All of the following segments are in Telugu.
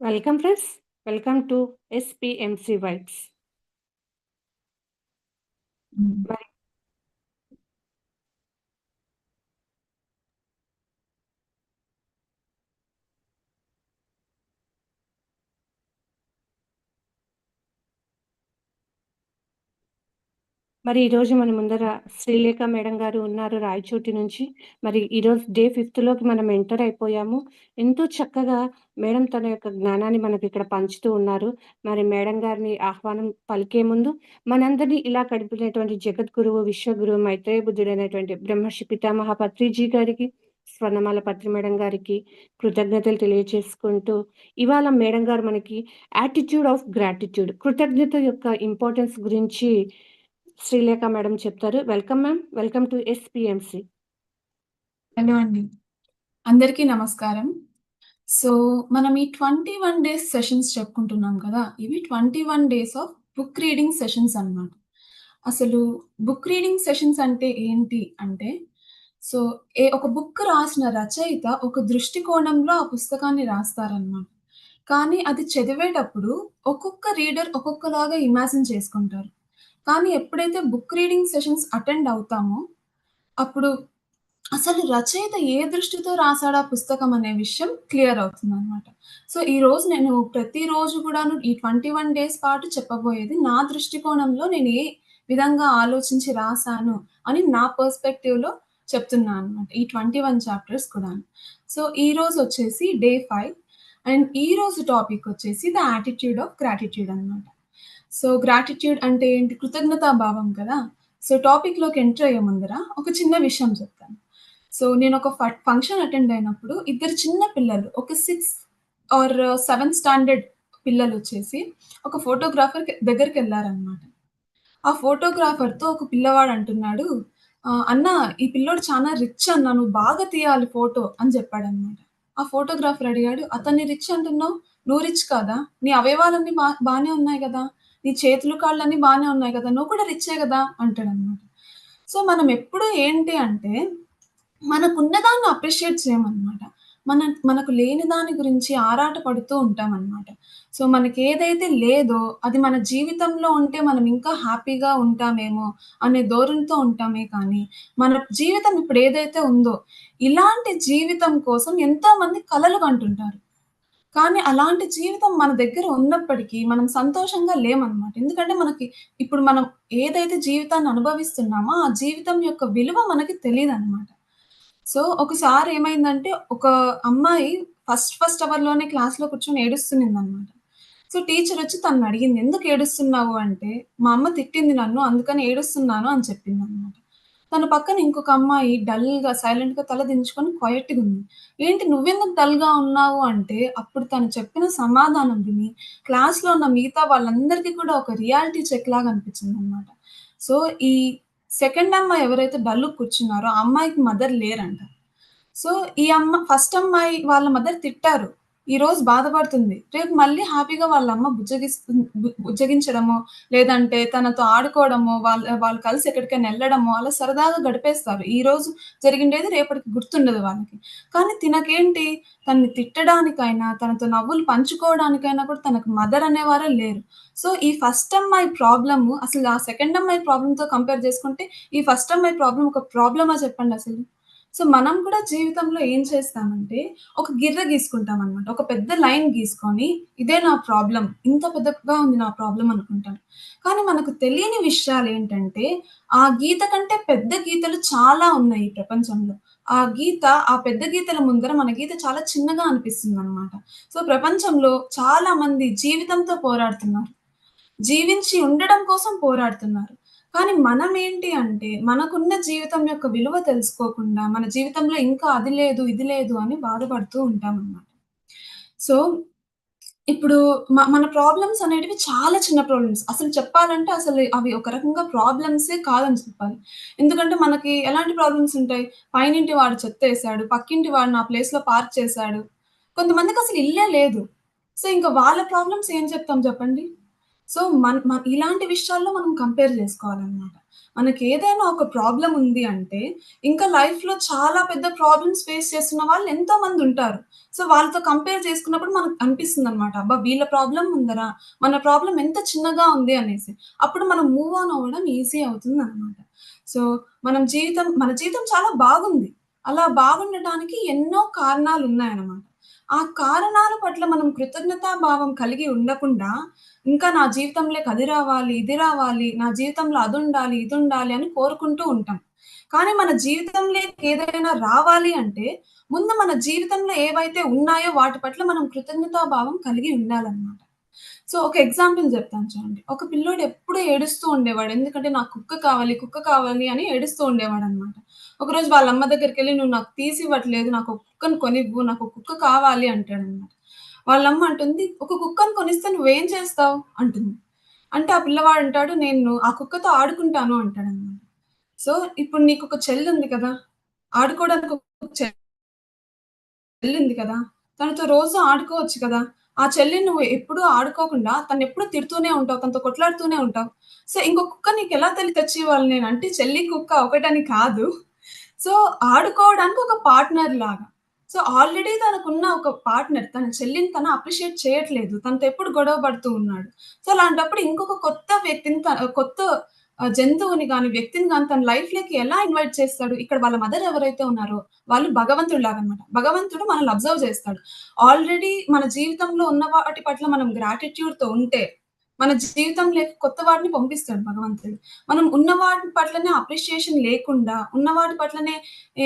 Welcome friends. Welcome to SPMC vibes. Hmm. మరి ఈరోజు మన ముందర శ్రీలేఖ మేడం గారు ఉన్నారు రాయచోటి నుంచి. మరి ఈరోజు డే ఫిఫ్త్‌లోకి మనం ఎంటర్ అయిపోయాము. ఎంతో చక్కగా మేడం తన యొక్క జ్ఞానాన్ని మనకి ఇక్కడ పంచుతూ ఉన్నారు. మరి మేడం గారిని ఆహ్వానం పలికే ముందు మనందరినీ ఇలా గడిపినటువంటి జగద్గురువు, విశ్వగురువు, మైత్రేయ బుద్ధుడైనటువంటి బ్రహ్మర్షి పితామహ పత్రిజీ గారికి, స్వర్ణమాల పత్రి మేడం గారికి కృతజ్ఞతలు తెలియచేసుకుంటూ, ఇవాళ మేడం గారు మనకి యాటిట్యూడ్ ఆఫ్ గ్రాటిట్యూడ్ కృతజ్ఞత యొక్క ఇంపార్టెన్స్ గురించి శ్రీలేఖ మేడం చెప్తారు. Welcome ma'am. Welcome to SPMC hello అండి. అందరికీ నమస్కారం. సో, మనం ఈ 21 డేస్ సెషన్స్ చెప్పుకుంటున్నాం కదా! ఇవి 21 days of book reading sessions అన్నమాట. అసలు బుక్ రీడింగ్ సెషన్స్ అంటే ఏంటి అంటే, సో, ఏ ఒక బుక్ రాసిన రచయిత ఒక దృష్టికోణంలో ఆ పుస్తకాన్ని రాస్తారనమాట కానీ అది చదివేటప్పుడు ఒక్కొక్క రీడర్ ఒక్కొక్కలాగా ఇమాజిన్ చేసుకుంటారు. కానీ ఎప్పుడైతే బుక్ రీడింగ్ సెషన్స్ అటెండ్ అవుతామో, అప్పుడు అసలు రచయిత ఏ దృష్టితో రాశాడా ఆ పుస్తకం అనే విషయం క్లియర్ అవుతుంది అనమాట సో, ఈ రోజు నేను ప్రతిరోజు కూడాను ఈ 21 డేస్ పాటు చెప్పబోయేది నా దృష్టికోణంలో నేను ఏ విధంగా ఆలోచించి రాసాను అని నా పర్స్‌పెక్టివ్‌లో చెప్తున్నాను అనమాట ఈ 21 చాప్టర్స్ కూడాను. సో, ఈ రోజు వచ్చేసి డే ఫైవ్ అండ్ ఈ రోజు టాపిక్ వచ్చేసి ద యాటిట్యూడ్ ఆఫ్ గ్రాటిట్యూడ్ అనమాట సో, గ్రాటిట్యూడ్ అంటే ఏంటి? కృతజ్ఞతా భావం కదా! సో, టాపిక్‌లోకి ఎంటర్ అయ్యే ముందర ఒక చిన్న విషయం చెప్తాను. సో, నేను ఫ ఫంక్షన్ అటెండ్ అయినప్పుడు ఇద్దరు చిన్న పిల్లలు ఒక సిక్స్ ఆర్ 7థ్ స్టాండర్డ్ పిల్లలు వచ్చేసి ఒక ఫోటోగ్రాఫర్ దగ్గరికి వెళ్ళారనమాట ఆ ఫోటోగ్రాఫర్‌తో ఒక పిల్లవాడు అంటున్నాడు, "అన్న ఈ పిల్లోడు చాలా రిచ్ అన్న. నువ్వు బాగా తీయాలి ఫోటో" అని చెప్పాడన్నమాట. ఆ ఫోటోగ్రాఫర్ అడిగాడు, "అతన్ని రిచ్ అంటున్నావు? నువ్వు రిచ్ కాదా? నీ అవయవాలన్నీ బా బాగానే ఉన్నాయి కదా నీ చేతులు, కాళ్ళన్నీ బాగానే ఉన్నాయి కదా నువ్వు కూడా రిచ్చే అంటాడు అంటాడన్నమాట. సో, మనం ఎప్పుడు ఏంటి అంటే, మనకున్నదాన్ని అప్రిషియేట్ చేయమన్నమాట. మన మనకు లేని దాని గురించి ఆరాట పడుతూ ఉంటామన్నమాట. సో, మనకి ఏదైతే లేదో అది మన జీవితంలో ఉంటే మనం ఇంకా హ్యాపీగా ఉంటామేమో అనే ధోరణితో ఉంటామే కానీ, మన జీవితం ఇప్పుడు ఏదైతే ఉందో, ఇలాంటి జీవితం కోసం ఎంతోమంది కలలు కంటుంటారు. కానీ అలాంటి జీవితం మన దగ్గర ఉన్నప్పటికీ మనం సంతోషంగా లేమన్నమాట. ఎందుకంటే మనకి ఇప్పుడు మనం ఏదైతే జీవితాన్ని అనుభవిస్తున్నామో, ఆ జీవితం యొక్క విలువ మనకి తెలీదన్నమాట. సో, ఒకసారి ఏమైందంటే ఒక అమ్మాయి ఫస్ట్ ఫస్ట్ అవర్‌లోనే క్లాస్‌లో కూర్చొని ఏడుస్తున్నిందన్నమాట. సో, టీచరొచ్చి తననడిగింది, "ఎందుకు ఏడుస్తున్నావు?" అంటే, "మా అమ్మ తిట్టింది నన్ను అందుకని ఏడుస్తున్నాను" అని చెప్పిందన్నమాట. తన పక్కన ఇంకొక అమ్మాయి డల్‌గా, సైలెంట్‌గా తల దించుకొని క్వైట్‌గుంది. "ఏంటి నువ్వెందుకు డల్‌గా ఉన్నావు?" అంటే, అప్పుడు తను చెప్పిన సమాధానం విని క్లాస్‌లో ఉన్న మిగతా వాళ్ళందరికీ కూడా ఒక రియాలిటీ చెక్ లాగా అనిపించిందనమాట సో, ఈ సెకండ్ అమ్మాయి ఎవరైతే డల్‌గా కూర్చున్నారో, ఆ అమ్మాయికి మదర్ లేరంట. సో, ఈ అమ్మ ఫస్ట్ అమ్మాయి వాళ్ళ మదర్ తిట్టారు. ఈరోజు బాధపడుతుంది. రేపు మళ్ళీ హ్యాపీగా వాళ్ళ అమ్మ బుజ్జగిస్తు బుజ్జగించడము లేదంటే తనతో ఆడుకోవడమో, వాళ్ళ వాళ్ళు కలిసి ఎక్కడికైనా వెళ్ళడము అలా సరదాగా గడిపేస్తారు. ఈ రోజు జరిగిండేది రేపటికి గుర్తుండదు వాళ్ళకి. కానీ తినకేంటి తనని తిట్టడానికైనా, తనతో నవ్వులు పంచుకోవడానికైనా కూడా తనకు మదర్ అనేవారే లేరు. సో, ఈ ఫస్ట్ అమ్మాయి ప్రాబ్లమ్ అసలు ఆ సెకండ్ అమ్మాయి ప్రాబ్లమ్‌తో కంపేర్ చేసుకుంటే, ఈ ఫస్ట్ అమ్మాయి ప్రాబ్లం ఒక ప్రాబ్లమా చెప్పండి అసలు సో, మనం కూడా జీవితంలో ఏం చేస్తామంటే, ఒక గిర్ర గీసుకుంటాం అనమాట ఒక పెద్ద లైన్ గీసుకొని, ఇదే నా ప్రాబ్లం ఇంత పెద్దగా ఉంది నా ప్రాబ్లం అనుకుంటాం. కానీ మనకు తెలియని విషయాలు ఏంటంటే ఆ గీత కంటే పెద్ద గీతలు చాలా ఉన్నాయి ఈ ప్రపంచంలో. ఆ గీత ఆ పెద్ద గీతల ముందర మన గీత చాలా చిన్నగా అనిపిస్తుంది అనమాట సో, ప్రపంచంలో చాలా మంది జీవితంతో పోరాడుతున్నారు. జీవించి ఉండడం కోసం పోరాడుతున్నారు. కానీ మనం ఏంటి అంటే, మనకున్న జీవితం యొక్క విలువ తెలుసుకోకుండా, మన జీవితంలో ఇంకా అది లేదు, ఇది లేదు అని బాధపడుతూ ఉంటామన్నమాట. సో, ఇప్పుడు మ మన ప్రాబ్లమ్స్ అనేటివి చాలా చిన్న ప్రాబ్లమ్స్. అసలు చెప్పాలంటే అసలు అవి ఒక రకంగా ప్రాబ్లమ్సే కాదని చెప్పాలి. ఎందుకంటే మనకి ఎలాంటి ప్రాబ్లమ్స్ ఉంటాయి? పైనింటి వాడు చెత్తేసాడు, పక్కింటి వాడు నా ప్లేస్‌లో పార్క్ చేశాడు. కొంతమందికి అసలు ఇల్లే లేదు. సో, ఇంక వాళ్ళ ప్రాబ్లమ్స్ ఏం చెప్తాం చెప్పండి? సో, మన మన ఇలాంటి విషయాల్లో మనం కంపేర్ చేసుకోవాలనమాట మనకి ఏదైనా ఒక ప్రాబ్లం ఉంది అంటే, ఇంకా లైఫ్‌లో చాలా పెద్ద ప్రాబ్లమ్స్ ఫేస్ చేస్తున్న వాళ్ళు ఎంతో మందుంటారు. సో, వాళ్ళతో కంపేర్ చేసుకున్నప్పుడు మనకు అనిపిస్తుందనమాట. అబ్బా! వీళ్ళ ప్రాబ్లం ఉందరా మన ప్రాబ్లం ఎంత చిన్నగా ఉంది అనేసి. అప్పుడు మనం మూవ్ ఆన్ అవ్వడం ఈజీ అవుతుంది అనమాట సో, మనం జీవితం మన జీవితం చాలా బాగుంది. అలా బాగుండటానికి ఎన్నో కారణాలు ఉన్నాయన్నమాట ఆ కారణాల పట్ల మనం కృతజ్ఞతా భావం కలిగి ఉండకుండా, ఇంకా నా జీవితంలోకి అది రావాలి, ఇది రావాలి, నా జీవితంలో అది ఉండాలి ఇది ఉండాలి అని కోరుకుంటూ ఉంటాం. కానీ మన జీవితంలోకి ఏదైనా రావాలి అంటే, ముందు మన జీవితంలో ఏవైతే ఉన్నాయో వాటి పట్ల మనం కృతజ్ఞతా భావం కలిగి ఉండాలన్నమాట సో, ఒక ఎగ్జాంపుల్ చెప్తాను చూడండి. ఒక పిల్లోడు ఎప్పుడూ ఏడుస్తూ ఉండేవాడు. ఎందుకంటే నాకు కుక్క కావాలి, కుక్క కావాలి అని ఏడుస్తూ ఉండేవాడనమాట. ఒకరోజు వాళ్ళ అమ్మ దగ్గరికి వెళ్ళి "నువ్వు నాకు తీసి ఇవ్వట్లేదు నాకు కుక్కను కుక్కని కొనివ్వు. నాకు కుక్క కావాలి" అంటాడనమాట. వాళ్ళమ్మ అంటుంది, "ఒక కుక్కని కొనిస్తే నువ్వేం చేస్తావు?" అంటుంది. అంటే ఆ పిల్లవాడు అంటాడు, "నేను ఆ కుక్కతో ఆడుకుంటాను" అంటాడనమాట. సో, ఇప్పుడు నీకు ఒక చెల్లి ఉంది కదా! ఆడుకోవడానికి ఒక చెల్లుంది కదా! తనతో రోజు ఆడుకోవచ్చు కదా! ఆ చెల్లిని నువ్వు ఎప్పుడూ ఆడుకోకుండా తనెప్పుడూ తిడుతూనే ఉంటావు. తనతో కొట్లాడుతూనే ఉంటావు. సో, ఇంకో కుక్క నీకు నీకెలా తెచ్చి వాళ్ళు నేను? అంటే చెల్లి, కుక్క ఒకటని కాదు. సో, ఆడుకోవడానికి ఒక పార్ట్‌నర్ లాగా. సో, ఆల్రెడీ తనకున్న ఒక పార్ట్‌నర్ తన చెల్లిని తను అప్రిషియేట్ చేయట్లేదు. తనతో ఎప్పుడు గొడవ పడుతూ ఉన్నాడు. సో, అలాంటప్పుడు ఇంకొక కొత్త వ్యక్తిని తన కొత్త జంతువుని కానీ వ్యక్తిని కానీ తన లైఫ్‌లోకి ఎలా ఇన్వైట్ చేస్తాడు? ఇక్కడ వాళ్ళ మదర్ ఎవరైతే ఉన్నారో వాళ్ళు భగవంతుడు లాగనమాట భగవంతుడు మనల్ని అబ్జర్వ్ చేస్తాడు. ఆల్రెడీ మన జీవితంలో ఉన్న వాటి పట్ల మనం గ్రాటిట్యూడ్‌తో ఉంటే, మన జీవితంలోకి కొత్త వాటిని పంపిస్తాడు భగవంతుడు. మనం ఉన్నవాటి పట్లనే అప్రిషియేషన్ లేకుండా, ఉన్నవాటి పట్లనే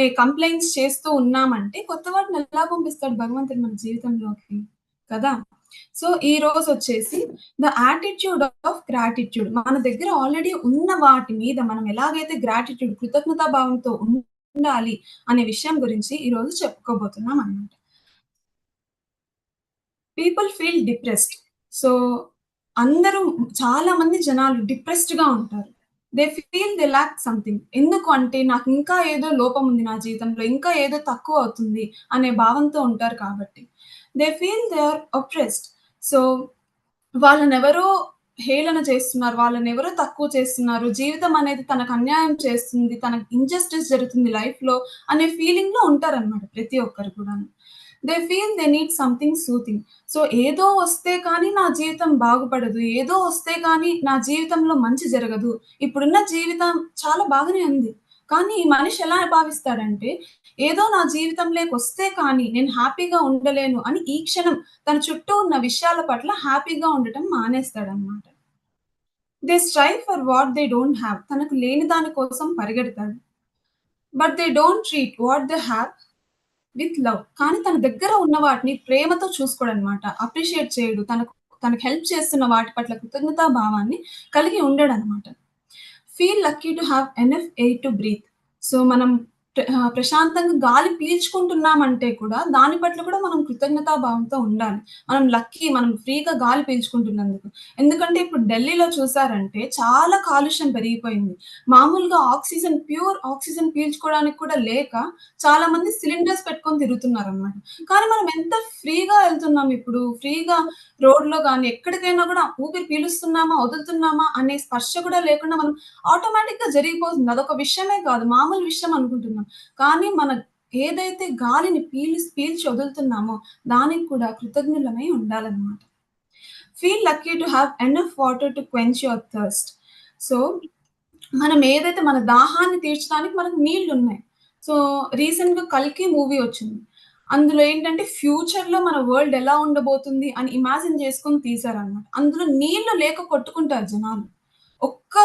కంప్లైంట్స్ చేస్తూ ఉన్నామంటే, కొత్త వాటిని ఎలా పంపిస్తాడు భగవంతుడు మన జీవితంలోకి? కదా! సో, ఈ రోజు వచ్చేసి ద యాటిట్యూడ్ ఆఫ్ గ్రాటిట్యూడ్. మన దగ్గర ఆల్రెడీ ఉన్న వాటి మీద మనం ఎలాగైతే గ్రాటిట్యూడ్ కృతజ్ఞతా భావంతో ఉండాలి అనే విషయం గురించి ఈ రోజు చెప్పుకోబోతున్నాం అనమాట. People feel depressed. సో, అందరూ చాలా మంది జనాలు డిప్రెస్డ్గా ఉంటారు. They feel they lack something. ఎందుకు అంటే నాకు ఇంకా ఏదో లోపం ఉంది నా జీవితంలో. ఇంకా ఏదో తక్కువ అవుతుంది అనే భావంతో ఉంటారు కాబట్టి. They feel they are oppressed so, వాళ్ళని ఎవరో హేళన చేస్తున్నారు. వాళ్ళని ఎవరో తక్కువ చేస్తున్నారు. జీవితం అనేది తనకు అన్యాయం చేస్తుంది. తనకు ఇంజస్టిస్ జరుగుతుంది లైఫ్‌లో అనే ఫీలింగ్‌లో ఉంటారనమాట ప్రతి ఒక్కరు కూడా they feel they need something soothing so, ఏదో వస్తే కానీ నా జీవితం బాగుపడదు. ఏదో వస్తే కానీ నా జీవితంలో మంచి జరగదు. ఇప్పుడున్న జీవితం చాలా బాగానే ఉంది. కానీ ఈ మనిషి ఎలా భావిస్తాడంటే, ఏదో నా జీవితంలోకొస్తే కానీ నేను హ్యాపీగా ఉండలేను అని ఈ క్షణం తన చుట్టూ ఉన్న విషయాల పట్ల హ్యాపీగా ఉండటం మానేస్తాడనమాట. They strive for what they don't have తనకు లేని దాని కోసం పరిగెడతాడు. But they don't treat what they have with love. కానీ తన దగ్గర ఉన్న వాటిని ప్రేమతో చూసుకోడు అనమాట అప్రిషియేట్ చేయడు. తనకు తనకు హెల్ప్ చేస్తున్న వాటి పట్ల కృతజ్ఞతా భావాన్ని కలిగి ఉండడు అనమాట feel lucky to have enough air to breathe. So, మనం ప్రశాంతంగా గాలి పీల్చుకుంటున్నామంటే కూడా దాని పట్ల కూడా మనం కృతజ్ఞతా భావంతో ఉండాలి. మనం లక్కీ మనం ఫ్రీగా గాలి పీల్చుకుంటున్నందుకు. ఎందుకంటే ఇప్పుడు ఢిల్లీలో చూసారంటే చాలా కాలుష్యం పెరిగిపోయింది. మామూలుగా ఆక్సిజన్ ప్యూర్ ఆక్సిజన్ పీల్చుకోవడానికి కూడా లేక చాలా మంది సిలిండర్స్ పెట్టుకొని తిరుగుతున్నారనమాట. కానీ మనం ఎంత ఫ్రీగా వెళ్తున్నాం ఇప్పుడు. ఫ్రీగా రోడ్‌లో కానీ ఎక్కడికైనా కూడా ఊపిరి పీలుస్తున్నామా, వదులుతున్నామా అనే స్పర్శ కూడా లేకుండా మనం ఆటోమేటిక్‌గా జరిగిపోతుంది. అదొక విషయమే కాదు. మామూలు విషయం అనుకుంటున్నాం. కానీ మన ఏదైతే గాలిని పీలి పీల్చి వదులుతున్నామో దానికి కూడా కృతజ్ఞులమై ఉండాలన్నమాట feel lucky to have enough water to quench your thirst. So, మనం ఏదైతే మన దాహాన్ని తీర్చడానికి మనకు నీళ్ళున్నాయి. సో, రీసెంట్‌గా 'కల్కి' మూవీ వచ్చింది. అందులో ఏంటంటే ఫ్యూచర్‌లో మన వరల్డ్ ఎలా ఉండబోతుంది అని ఇమాజిన్ చేసుకొని తీసారనమాట అందులో నీళ్ళు లేక కొట్టుకుంటారు జనాలు. ఒక్క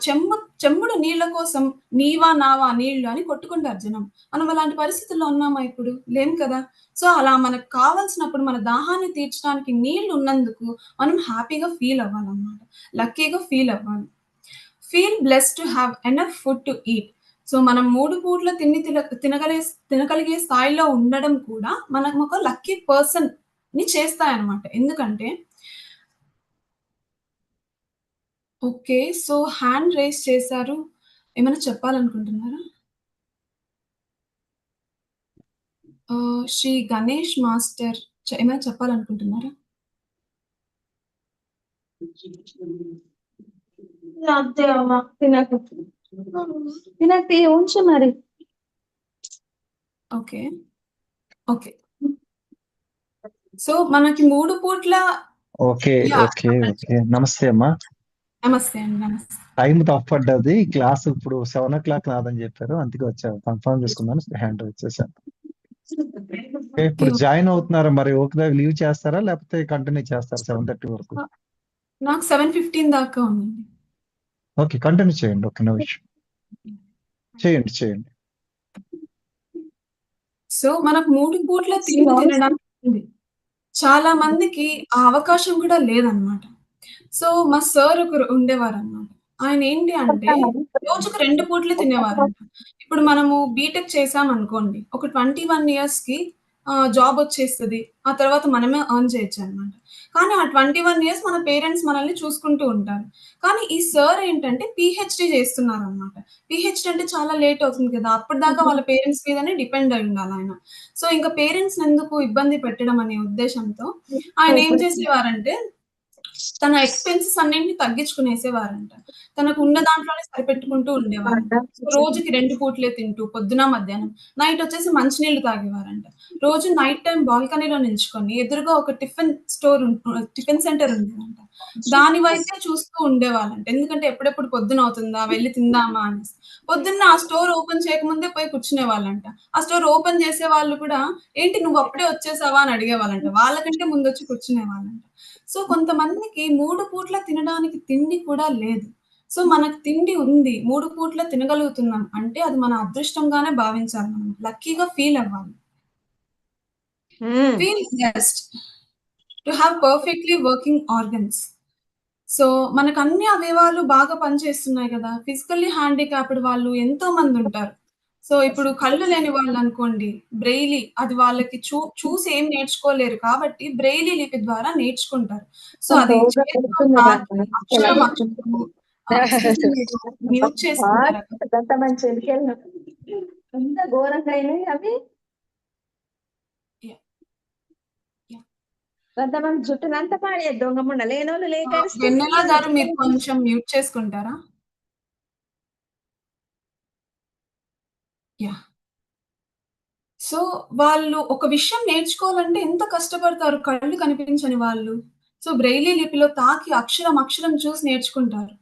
చెమ్ము చెమ్ముడు నీళ్ళ కోసం నీవా, నావా నీళ్ళు అని కొట్టుకుంటారు జనం. మనం అలాంటి పరిస్థితుల్లో ఉన్నామా ఇప్పుడు? లేము కదా! సో, అలా మనకు కావాల్సినప్పుడు మన దాహాన్ని తీర్చడానికి నీళ్ళు ఉన్నందుకు మనం హ్యాపీగా ఫీల్ అవ్వాలన్నమాట లక్కీగా ఫీల్ అవ్వాలి. Feel bless to have enough food to eat. So, మనం మూడు పూట్ల తిండి తిన తినగలే తినగలిగే స్థాయిలో ఉండడం కూడా మనం ఒక లక్కీ పర్సన్ని చేస్తాయన్నమాట. ఎందుకంటే ఓకే. సో, హ్యాండ్ రైజ్ చేశారు. ఏమైనా చెప్పాలనుకుంటున్నారా? ఆహ్, శ్రీ గణేష్ మాస్టర్ చ ఏమైనా చెప్పాలనుకుంటున్నారా? అంతే అమ్మ తినకు తినకు తీ, ఉంచు మరి ఓకే ఓకే సో మనకి మూడు పూట్ల ఓకే. ఓకే ఓకే నమస్తే అమ్మా నమస్తే అండి నమస్తే. టైం తప్పడ్డది క్లాస్ ఇప్పుడు సెవెన్ ఓ క్లాక్ నాదని చెప్పారు. అందుకే వచ్చాను కన్ఫర్మ్ చేసుకున్నాను హ్యాండ్ వచ్చేసాను. ఇప్పుడు జాయిన్ అవుతున్నారా. మరి ఓకే లీవ్ చేస్తారా? లేకపోతే కంటిన్యూ చేస్తారా సెవెన్ థర్టీ వరకు? నాకు సెవెన్ ఫిఫ్టీన్ దాకా ఉందండి ఓకే కంటిన్యూ చేయండి. ఓకే నో ఇష్యూ చేయండి చేయండి. సో మనకు మూడు పూట్ల తిండి తినడానికి ఉంది. చాలా మందికి ఆ అవకాశం కూడా లేదన్నమాట. సో మా సార్ ఒకరు ఉండేవారు అన్నమాట ఆయన ఏంటి అంటే రోజుకు రెండు పూట్లు తినేవారు ఇప్పుడు మనము బీటెక్ చేసాం అనుకోండి ఒక ట్వంటీ వన్ ఇయర్స్కి జాబ్ వచ్చేస్తుంది. ఆ తర్వాత మనమే ఎర్న్ చేయొచ్చు అనమాట కానీ ఆ ట్వంటీ వన్ ఇయర్స్ మన పేరెంట్స్ మనల్ని చూసుకుంటూ ఉంటారు. కానీ ఈ సార్ ఏంటంటే పిహెచ్డి చేస్తున్నారు అనమాట పిహెచ్డి అంటే చాలా లేట్ అవుతుంది కదా. అప్పటిదాకా వాళ్ళ పేరెంట్స్ మీదనే డిపెండ్ అయి ఉండాలి ఆయన. సో ఇంకా పేరెంట్స్ ఎందుకు ఇబ్బంది పెట్టడం అనే ఉద్దేశంతో ఆయన ఏం చేసేవారంటే తన ఎక్స్పెన్సెస్ అన్నింటిని తగ్గించుకునేసేవారంట. తనకు ఉన్న దాంట్లోనే సరిపెట్టుకుంటూ ఉండేవారు. సో రోజుకి రెండు పూట్లే తింటూ పొద్దున మధ్యాహ్నం నైట్ వచ్చేసి మంచినీళ్ళు తాగేవారంట. రోజు నైట్ టైం బాల్కనీలో నిల్చుకొని ఎదురుగా ఒక టిఫిన్ స్టోర్ టిఫిన్ సెంటర్ ఉండేదంట. దాని వైపే చూస్తూ ఉండేవాళ్ళంట. ఎందుకంటే ఎప్పుడెప్పుడు పొద్దున అవుతుందా వెళ్ళి తిందామా అనేసి. పొద్దున్న ఆ స్టోర్ ఓపెన్ చేయకముందే పోయి కూర్చునే వాళ్ళంట ఆ స్టోర్ ఓపెన్ చేసే వాళ్ళు కూడా ఏంటి నువ్వు అప్పుడే వచ్చేసావా? అని అడిగేవాళ్ళంట. వాళ్ళకంటే ముందు వచ్చి కూర్చునే వాళ్ళంట సో కొంతమందికి మూడు పూట్ల తినడానికి తిండి కూడా లేదు. సో మనకు తిండి ఉంది మూడు పూట్ల తినగలుగుతున్నాం అంటే అది మన అదృష్టంగానే భావించాలి మనం. లక్కీగా ఫీల్ అవ్వాలి. Feel blessed to have perfectly working organs so మనకు అన్ని అవయవాలు బాగా పనిచేస్తున్నాయి కదా. ఫిజికల్లీ హ్యాండిక్యాప్డ్ వాళ్ళు ఎంతో మంది ఉంటారు. సో ఇప్పుడు కళ్ళు లేని వాళ్ళు అనుకోండి బ్రెయిలీ అది వాళ్ళకి చూ చూసి ఏం నేర్చుకోలేరు కాబట్టి బ్రెయిలీ లిపి ద్వారా నేర్చుకుంటారు. సో అది మ్యూట్ అవి. కొంతమంది జుట్టునంతా దొంగ ముండ. లేనోళ్ళు లేక ఏడుస్తే వెన్నెల గారు మీరు కొంచెం మ్యూట్ చేసుకుంటారా? యా. సో వాళ్ళు ఒక విషయం నేర్చుకోవాలంటే ఎంత కష్టపడతారు? కళ్ళు కనిపించని వాళ్ళు. సో బ్రెయిలీ లిపిలో తాకి అక్షరం అక్షరం చూసి నేర్చుకుంటారు.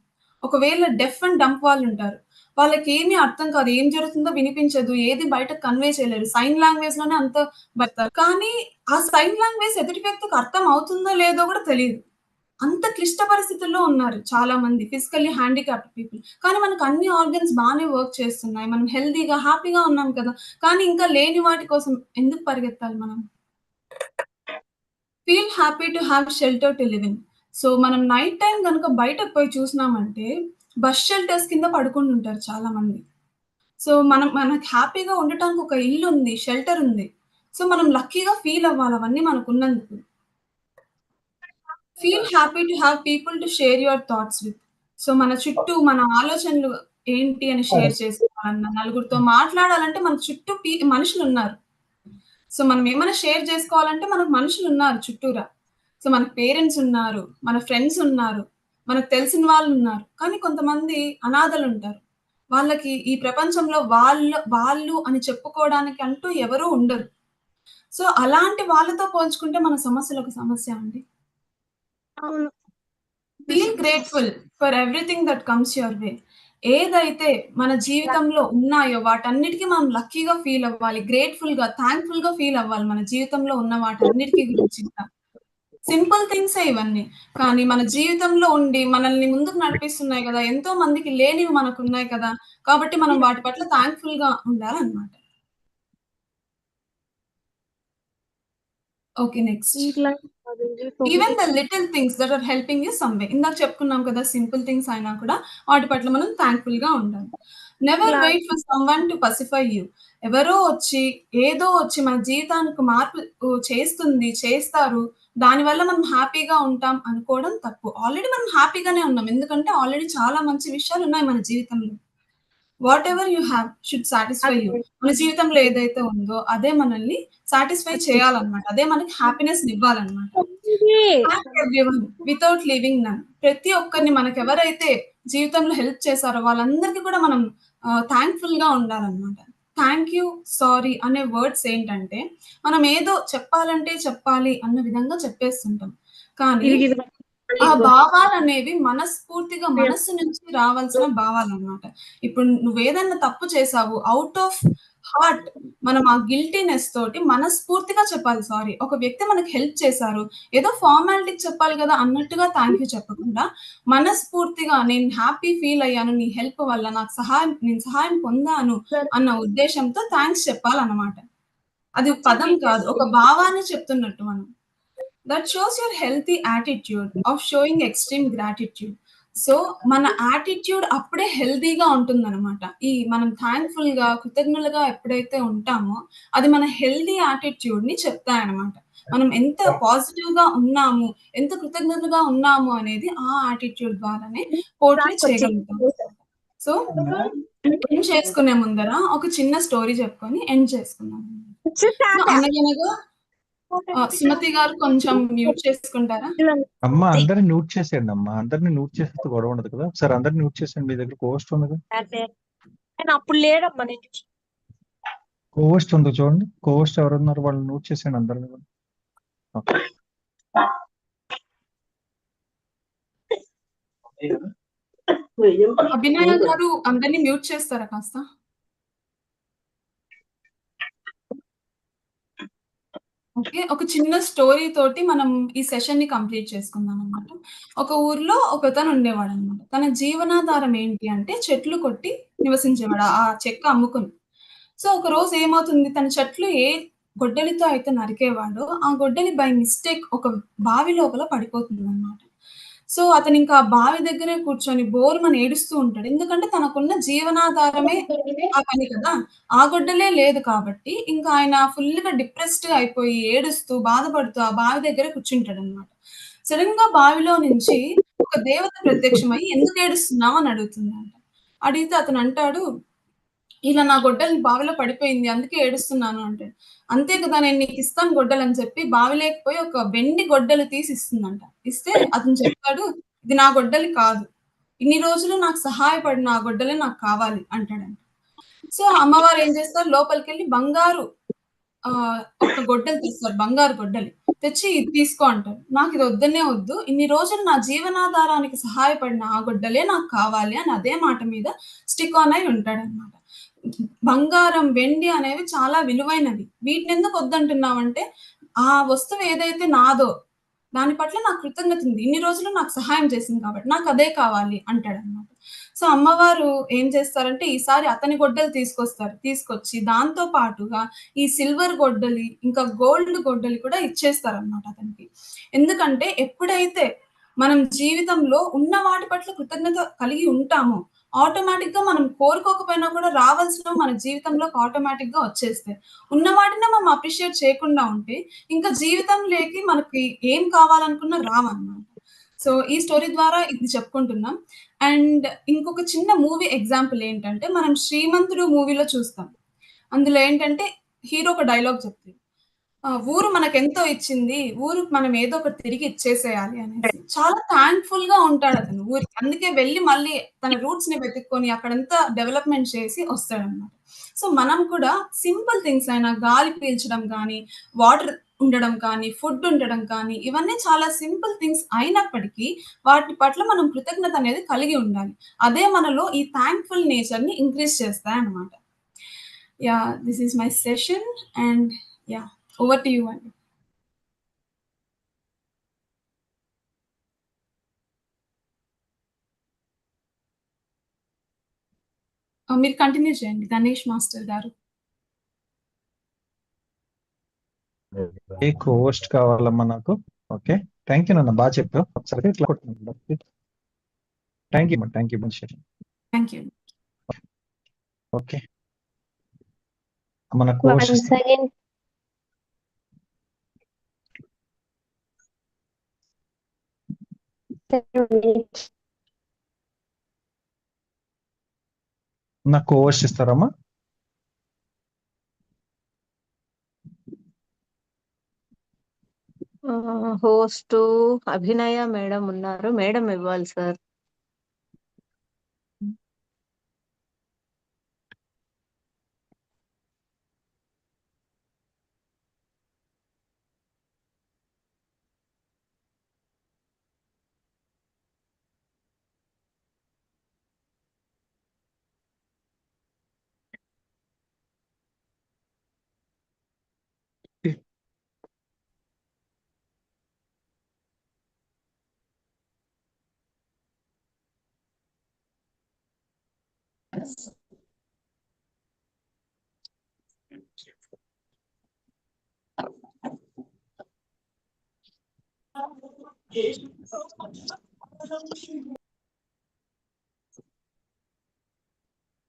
ఒకవేళ డెఫ్ అండ్ డంప్ వాళ్ళు ఉంటారు వాళ్ళకి ఏమీ అర్థం కాదు. ఏం జరుగుతుందో వినిపించదు. ఏది బయట కన్వే చేయలేరు. సైన్ లాంగ్వేజ్లోనే అంత బడతారు కానీ ఆ సైన్ లాంగ్వేజ్ ఎదుటి వ్యక్తికి అర్థం అవుతుందో లేదో కూడా తెలియదు అంత క్లిష్ట పరిస్థితుల్లో ఉన్నారు చాలా మంది ఫిజికల్లీ హ్యాండిక్యాప్డ్ పీపుల్ కానీ మనకు అన్ని ఆర్గన్స్ బాగానే వర్క్ చేస్తున్నాయి. మనం హెల్తీగా హ్యాపీగా ఉన్నాం కదా. కానీ ఇంకా లేని వాటి కోసం ఎందుకు పరిగెత్తాలి మనం? Feel happy to have shelter to live in so మనం నైట్ టైం కనుక బయటకు పోయి చూసినామంటే బస్ షెల్టర్స్ కింద పడుకుని ఉంటారు చాలా మంది సో మనం మనకు హ్యాపీగా ఉండటానికి ఒక ఇల్లు ఉంది షెల్టర్ ఉంది. సో మనం లక్కీగా ఫీల్ అవ్వాలి అవన్నీ మనకు ఉన్నందుకు. Feel happy to have people to share your thoughts with so మన చుట్టూ మన ఆలోచనలు ఏంటి అని షేర్ చేసుకోవాలన్నా నలుగురితో మాట్లాడాలంటే మన చుట్టూ పీ- మనుషులు ఉన్నారు సో మనం ఏమైనా షేర్ చేసుకోవాలంటే మనకు మనుషులు ఉన్నారు చుట్టూరా. సో మనకు పేరెంట్స్ ఉన్నారు మన ఫ్రెండ్స్ ఉన్నారు మనకు తెలిసిన వాళ్ళు ఉన్నారు. కానీ కొంతమంది అనాథలు ఉంటారు. వాళ్ళకి ఈ ప్రపంచంలో వాళ్ళు వాళ్ళు అని చెప్పుకోవడానికి అంటూ ఎవరూ ఉండరు. సో అలాంటి వాళ్ళతో పోల్చుకుంటే మన సమస్యలు ఒక సమస్య అండి. అవును. Feel grateful for everything that comes your way ఏదైతే మన జీవితంలో ఉన్నాయో వాటన్నిటికీ మనం లక్కీగా ఫీల్ అవ్వాలి గ్రేట్ఫుల్గా థ్యాంక్ఫుల్గా ఫీల్ అవ్వాలి మన జీవితంలో ఉన్న వాటన్నిటికీ గురించి సింపుల్ థింగ్స్ ఇవన్నీ. కానీ మన జీవితంలో ఉండి మనల్ని ముందుకు నడిపిస్తున్నాయి కదా ఎంతో మందికి లేనివి మనకు ఉన్నాయి కదా కాబట్టి మనం వాటి పట్ల థ్యాంక్ఫుల్గా ఉండాలన్నమాట. Okay next even the little things that are helping you some way ఇందాక చెప్పుకున్నాం కదా సింపుల్ థింగ్స్ అయినా కూడా వాటి పట్ల మనం థ్యాంక్ఫుల్గా ఉండాలి. Never. Wait for someone to pacify you ఎవరో వచ్చి ఏదో వచ్చి మన జీవితానికి మార్పు చేస్తుంది చేస్తారు. దానివల్ల మనం హ్యాపీగా ఉంటాం అనుకోవడం తప్పు. ఆల్రెడీ మనం హ్యాపీగానే ఉన్నాం. ఎందుకంటే ఆల్రెడీ చాలా మంచి విషయాలు ఉన్నాయి మన జీవితంలో. Whatever you have should satisfy you మన జీవితంలో ఏదైతే ఉందో అదే మనల్ని సాటిస్ఫై చేయాలన్నమాట. అదే మనకి హ్యాపీనెస్ ఇవ్వాలన్నమాట. ఎవ్రీవన్ వితౌట్ లివింగ్ నన్ ప్రతి ఒక్కరిని మనకు ఎవరైతే జీవితంలో హెల్ప్ చేశారో వాళ్ళందరికీ కూడా మనం థ్యాంక్ఫుల్గా ఉండాలన్నమాట. థ్యాంక్ యూ సారీ అనే వర్డ్స్ ఏంటంటే మనం ఏదో చెప్పాలంటే చెప్పాలి అన్న విధంగా చెప్పేస్తుంటాం. కానీ ఆ భావాలు అనేవి మనస్ఫూర్తిగా మనస్సు నుంచి రావాల్సిన భావాలు అన్నమాట ఇప్పుడు నువ్వేదన్నా తప్పు చేసావు అవుట్ ఆఫ్ హార్ట్ మనం ఆ గిల్టీనెస్ తోటి మనస్ఫూర్తిగా చెప్పాలి సారీ ఒక వ్యక్తి మనకు హెల్ప్ చేశారు ఏదో ఫార్మాలిటీకి చెప్పాలి కదా అన్నట్టుగా థ్యాంక్ యూ చెప్పకుండా మనస్ఫూర్తిగా నేను హ్యాపీ ఫీల్ అయ్యాను నీ హెల్ప్ వల్ల నాకు సహాయం నేను సహాయం పొందాను అన్న ఉద్దేశంతో థ్యాంక్స్ చెప్పాలన్నమాట. అది పదం కాదు ఒక భావాన్ని చెప్తున్నట్టు మనం. That shows your healthy attitude of showing extreme gratitude so మన యాటిట్యూడ్ అప్పుడే హెల్తీగా ఉంటుందన్నమాట. ఈ మనం థ్యాంక్ఫుల్గా కృతజ్ఞులుగా ఎప్పుడైతే ఉంటామో అది మన హెల్తీ యాటిట్యూడ్ని చెప్తాయన్నమాట. మనం ఎంత పాజిటివ్గా ఉన్నాము ఎంత కృతజ్ఞతగా ఉన్నాము అనేది ఆ యాటిట్యూడ్ ద్వారానే పోర్ట్రేట్ చేయగలుగుతాం. సో ఎండ్ చేసుకునే ముందర ఒక చిన్న స్టోరీ చెప్పుకొని ఎండ్ చేసుకున్నాం సో అనగనగా సుమతి గారు కొంచెం మ్యూట్ చేసుకుంటారా? అమ్మ అందరిని న్యూట్ చేసేయండి అమ్మా. అందరిని న్యూట్ చేస్తే గొడవ ఉండదు కదా. ఒకసారి అందరిని న్యూట్ చేసేయండి. మీ దగ్గర కోస్ట్ ఉంది కదా నేను అప్పుడు లేడమ్మా నేను కోస్ట్ ఉంది చూడండి. కోస్ట్ ఎవరున్నారు? వాళ్ళు న్యూట్ చేసేయండి అందరిని. అభినయ గారు అందరినీ మ్యూట్ చేస్తారా కాస్త? ఓకే. ఒక చిన్న స్టోరీ తోటి మనం ఈ సెషన్ని కంప్లీట్ చేసుకుందాం అనమాట ఒక ఊర్లో ఒకతను ఉండేవాడు అనమాట తన జీవనాధారం ఏంటి అంటే చెట్లు కొట్టి నివసించేవాడు ఆ చెక్క అమ్ముకుని. సో ఒక రోజు ఏమవుతుంది? తన చెట్లు ఏ గొడ్డలితో అయితే నరికేవాడో ఆ గొడ్డలి బై మిస్టేక్ ఒక బావి లోపల పడిపోతుంది అనమాట సో అతను ఇంకా బావి దగ్గరే కూర్చొని బోరుమని ఏడుస్తూ ఉంటాడు. ఎందుకంటే తనకున్న జీవనాధారమే ఆ పని కదా. ఆ గొడ్డలే లేదు కాబట్టి ఇంకా ఆయన ఫుల్గా డిప్రెస్డ్ అయిపోయి ఏడుస్తూ బాధపడుతూ ఆ బావి దగ్గర కూర్చుంటాడు అనమాట సడన్గా బావిలో నుంచి ఒక దేవత ప్రత్యక్షమై ఎందుకు ఏడుస్తున్నావు? అని అడుగుతుందంట. అడిగితే అతను అంటాడు ఇలా నా గొడ్డలి బావిలో పడిపోయింది అందుకే ఏడుస్తున్నాను అంటే. అంతే కదా నేను నీకు ఇస్తాను గొడ్డలు అని చెప్పి బావి లేకపోయి ఒక వెండి గొడ్డలు తీసి ఇస్తుందంట. ఇస్తే అతను చెప్తాడు ఇది నా గొడ్డలి కాదు. ఇన్ని రోజులు నాకు సహాయపడిన ఆ గొడ్డలే నాకు కావాలి అంటాడంట. సో అమ్మవారు ఏం చేస్తారు? లోపలికి వెళ్ళి బంగారు ఆ ఒక గొడ్డలు తీస్తారు బంగారు గొడ్డలి. తెచ్చి ఇది తీసుకో అంటారు. నాకు ఇది వద్దనే వద్దు. ఇన్ని రోజులు నా జీవనాధారానికి సహాయపడిన ఆ గొడ్డలే నాకు కావాలి అని అదే మాట మీద స్టిక్ ఆన్ అయి ఉంటాడనమాట బంగారం వెండి అనేవి చాలా విలువైనవి. వీటిని ఎందుకు వద్దంటున్నామంటే ఆ వస్తువు ఏదైతే నాదో దాని పట్ల నాకు కృతజ్ఞత ఉంది. ఇన్ని రోజులు నాకు సహాయం చేసింది కాబట్టి నాకు అదే కావాలి అంటాడు అనమాట సో అమ్మవారు ఏం చేస్తారంటే ఈసారి అతని గొడ్డలు తీసుకొస్తారు. తీసుకొచ్చి దాంతో పాటుగా ఈ సిల్వర్ గొడ్డలి ఇంకా గోల్డ్ గొడ్డలి కూడా ఇచ్చేస్తారనమాట అతనికి. ఎందుకంటే ఎప్పుడైతే మనం జీవితంలో ఉన్న వాటి పట్ల కృతజ్ఞత కలిగి ఉంటామో ఆటోమేటిక్గా మనం కోరుకోకపోయినా కూడా రావాల్సిన మన జీవితంలోకి ఆటోమేటిక్గా వచ్చేస్తాయి. ఉన్న వాటినే మనం అప్రిషియేట్ చేయకుండా ఉంటే ఇంకా జీవితం లేకి మనకి ఏం కావాలనుకున్నా రావన్నమాట. సో ఈ స్టోరీ ద్వారా ఇది చెప్పుకుంటున్నాం. అండ్ ఇంకొక చిన్న మూవీ ఎగ్జాంపుల్ ఏంటంటే మనం శ్రీమంతుడు మూవీలో చూస్తాం. అందులో ఏంటంటే హీరో ఒక డైలాగ్ చెప్తుంది ఊరు మనకు ఎంతో ఇచ్చింది ఊరు మనం ఏదో ఒకటి తిరిగి ఇచ్చేసేయాలి అని చాలా థ్యాంక్ఫుల్గా ఉంటాడు అతను ఊరికి. అందుకే వెళ్ళి మళ్ళీ తన రూట్స్ని వెతుక్కొని అక్కడంతా డెవలప్మెంట్ చేసి వస్తాడనమాట సో మనం కూడా సింపుల్ థింగ్స్ అయినా గాలి పీల్చడం కానీ వాటర్ ఉండడం కానీ ఫుడ్ ఉండడం కానీ ఇవన్నీ చాలా సింపుల్ థింగ్స్ అయినప్పటికీ వాటి పట్ల మనం కృతజ్ఞత అనేది కలిగి ఉండాలి. అదే మనలో ఈ థ్యాంక్ఫుల్ నేచర్ని ఇంక్రీజ్ చేస్తాయి అన్నమాట yeah this is my session and yeah over to you అండి మీరు కంటిన్యూ చేయండి. గణేష్ మాస్టర్ గారు. ఏ కోస్ట్ కావాలమ్మా నాకు ఓకే థ్యాంక్ యూ నాన్న. బాగా చెప్పావు. ఒకసారి ఇట్లా thank you thank you thank you okay మన కోస్ట్ Once again, నా కోస్ట్ ఇస్తారమ్మా హోస్ట్ అభినయ మేడం ఉన్నారు. మేడం ఇవ్వాలి సార్.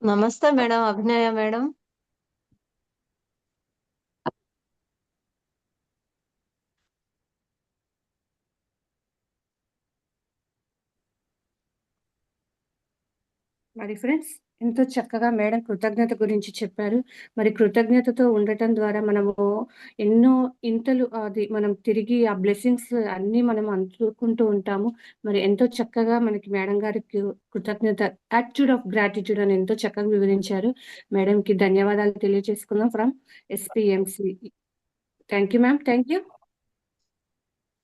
నమస్తే మేడం అభినయ మేడం మరి ఫ్రెండ్స్ ఎంతో చక్కగా మేడం కృతజ్ఞత గురించి చెప్పారు. మరి కృతజ్ఞతతో ఉండటం ద్వారా మనము ఎన్నో ఇంతలు అది మనం తిరిగి ఆ బ్లెస్సింగ్స్ అన్ని మనం అందుకుంటూ ఉంటాము. మరి ఎంతో చక్కగా మనకి మేడం గారికి కృతజ్ఞత యాటిట్యూడ్ ఆఫ్ గ్రాటిట్యూడ్ అని ఎంతో చక్కగా వివరించారు. మేడంకి ధన్యవాదాలు తెలియజేసుకుందాం from SPMC. Thank you ma'am. Thank you.